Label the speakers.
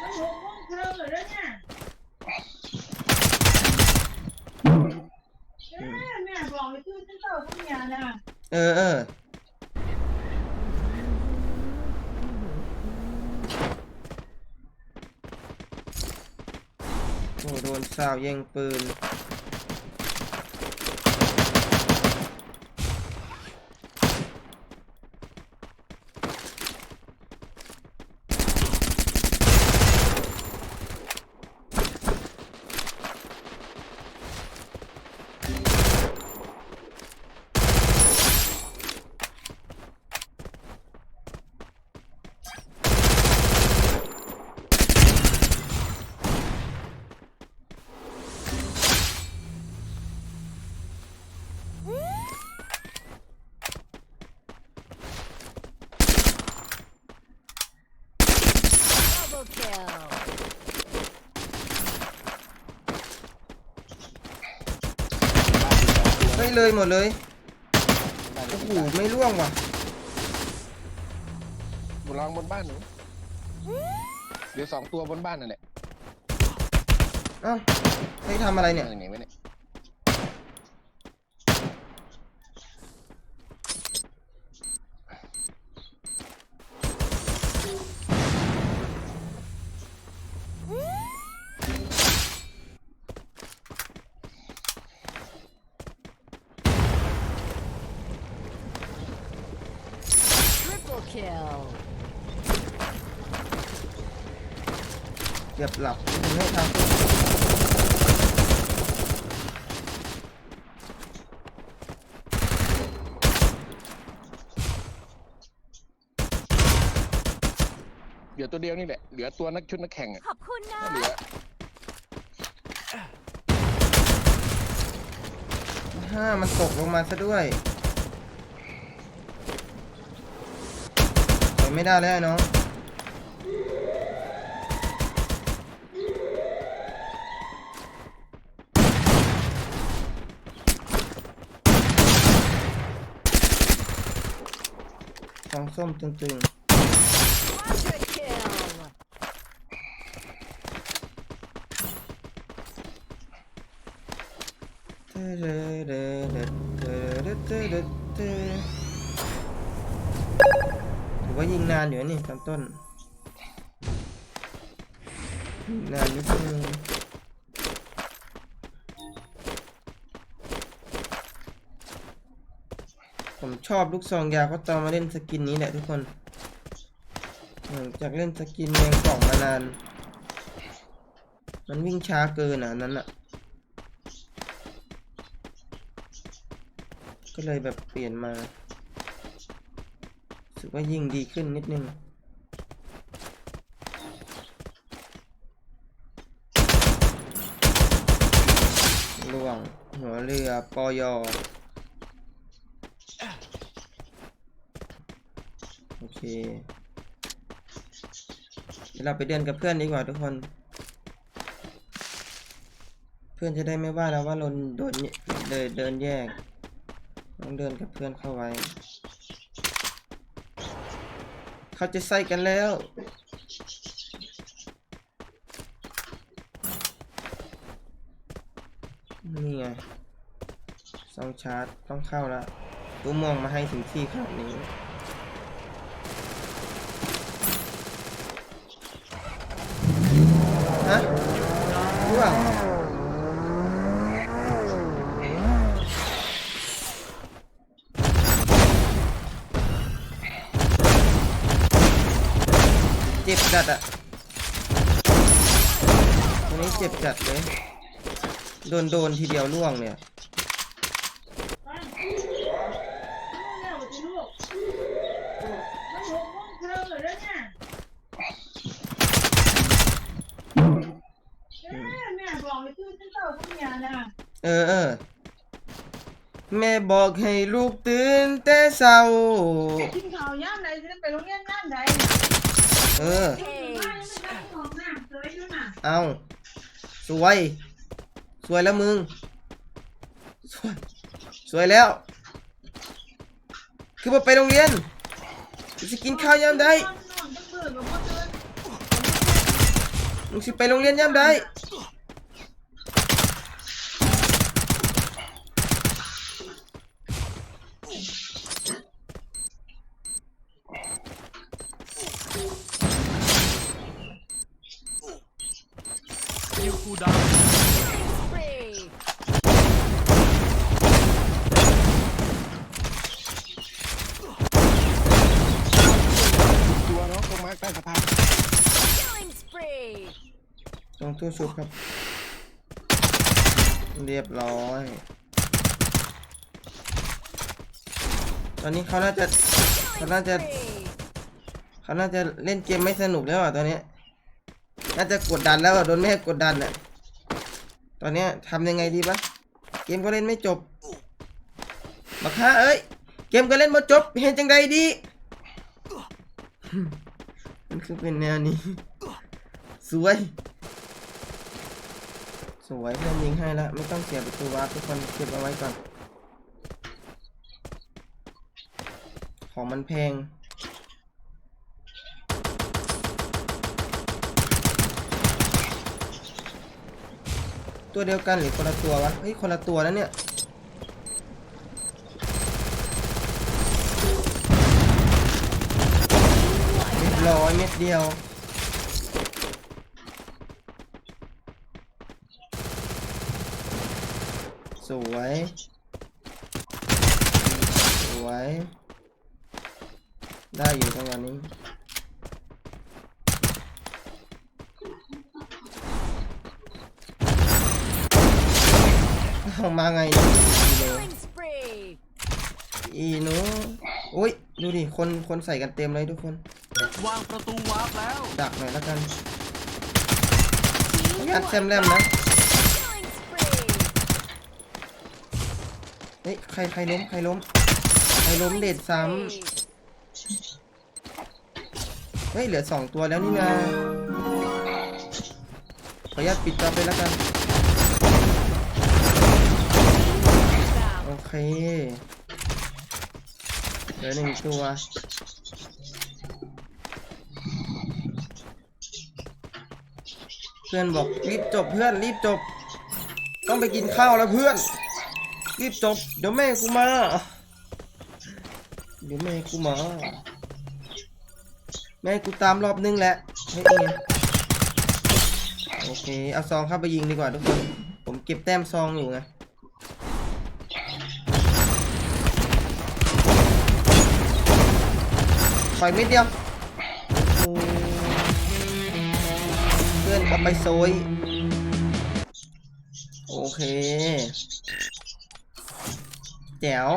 Speaker 1: มันหกโมงเช้าเลยแล้วเนี่ยเอ๊ะแม่บอกเลยคือฉันเต่าพวกเนี้ยนะ
Speaker 2: เออเออโอ้โดนสาวยิงปืน เฮ้ยเลยหมดเลย
Speaker 3: บ้าน
Speaker 2: โอ้
Speaker 3: นี้
Speaker 2: โหไม่ร่วงว่ะ
Speaker 3: บุลองบนบ้านหนูเดี๋ยวสองตัวบนบ้านนั่นแหละ
Speaker 2: เอ้าเฮ้ยทำอะไรเนี่ย
Speaker 3: หนีไว้เนี่ย
Speaker 4: kill.
Speaker 2: เกือบหลับไม่ทำ
Speaker 3: เหลือตัวเดียวนี่แหละ เหลือตัวนักชุดนักแข่งอะ
Speaker 4: ขอบคุณนะ
Speaker 3: เหลือ
Speaker 2: ห้ามันตกลงมาซะด้วย ไปไม่ได้แล้วไอ้น้องทองส้มตึง
Speaker 4: Quadra kill.
Speaker 2: ๆถือว่ายิงนานอยู่นี่ตอนต้นนานนิดนึงผมชอบลูกซองยาวก็ตอนมาเล่นสกินนี้แหละทุกคนหลังจากเล่นสกินแมงกล่องมานาน มันวิ่งช้าเกินอะนั้นอะ ก็เลยแบบเปลี่ยนมา รู้สึกว่ายิงดีขึ้นนิดนึงล่วง หัวเรือปอยอโอเคเดี๋ยวเราไปเดินกับเพื่อนดีกว่าทุกคน เพื่อนจะได้ไม่ว่าเราว่าเราโดนเดินเดินแยก ต้องเดินกับเพื่อนเข้าไว้ เขาจะใส่กันแล้ว นี่ไงซองชาร์จต้องเข้าแล้วตู้มองมาให้ถึงที่ขนาดนี้ฮะร่วง เจ็บจัดอะตัวนี้เจ็บจัดเลย โดนโดนทีเดียวล่วงเนี่ย
Speaker 1: เออเอฉันเต่าพวกเนี้ยนะ
Speaker 2: เออเออแม่บอกให้ลูกตื่นแต่เช้า
Speaker 1: กินข้าวย่ามไหนจะไปโรงเรียนย่ามไหน
Speaker 2: เออ เอาสวย สวยแล้วมึง สวย สวยแล้ว คือมาไปโรงเรียนจะกินข้าวยามใด
Speaker 1: นอนตั้งเบื่อกับพ่อเตือน
Speaker 2: มึงสิไปโรงเรียนย่ำได้
Speaker 5: คิวคูลดาวน์
Speaker 4: Spree.
Speaker 3: ตัวเนาะตรงมาร์คใต้สะพาน
Speaker 4: Killing spree.
Speaker 2: ต รงตู้ชุบครับ เรียบร้อย ตอนนี้เขาน่าจะเขาน่าจะเขาน่าจะเล่นเกมไม่สนุกแล้วอะตอนนี้ น่าจะกดดันแล้วอะโดนแม่กดดันอะ ตอนนี้ทำยังไงดีปะเกมก็เล่นไม่จบบักฮะเอ้ย เกมก็เล่นไม่จบ เห็นจังใดดีมันคือเป็นแนวนี้ สวย สวยเพื่อนยิงให้แล้วไม่ต้องเสียประตูวาร์ปทุกคนเก็บเอาไว้ก่อน ของมันแพงตัวเดียวกันหรือคนละตัววะ เฮ้ย คนละตัวแล้วเนี่ย เรียบร้อยเม็ดเดียว สวย สวย ได้อยู่จังหวะนี้เอามาไงเนี่ยอีโน
Speaker 4: Killing spree.
Speaker 2: อีโนโอ้ย ดูดิ คน คนใส่กันเต็มเลยทุกคน
Speaker 5: วางประตูวาร์ปแล้ว
Speaker 2: ดักหน่อยแล้วกันงัดแซมแรมนะ ฮ้ยใครใครล้มใครล้มใครล้มเด็ดซ้ำเฮ้ยเหลือสองตัวแล้วนี่นาขออนุญาตปิดจอไปแล้วกัน โอเคเหลือหนึ่งตัวเพื่อนบอกรีบจบเพื่อนรีบจบ ต้องไปกินข้าวแล้วเพื่อน รีบจบ เดี๋ยวแม่กูมา เดี๋ยวแม่กูมา แม่กูตามรอบนึงแหละเฮ้ยไงโอเค เอาซองเข้าไปยิงดีกว่าทุกคน ผมเก็บแต้มซองอยู่ไงปล่อยม็ดเดียวเพื่อนเอาไปโซยโอเค แจ๋ว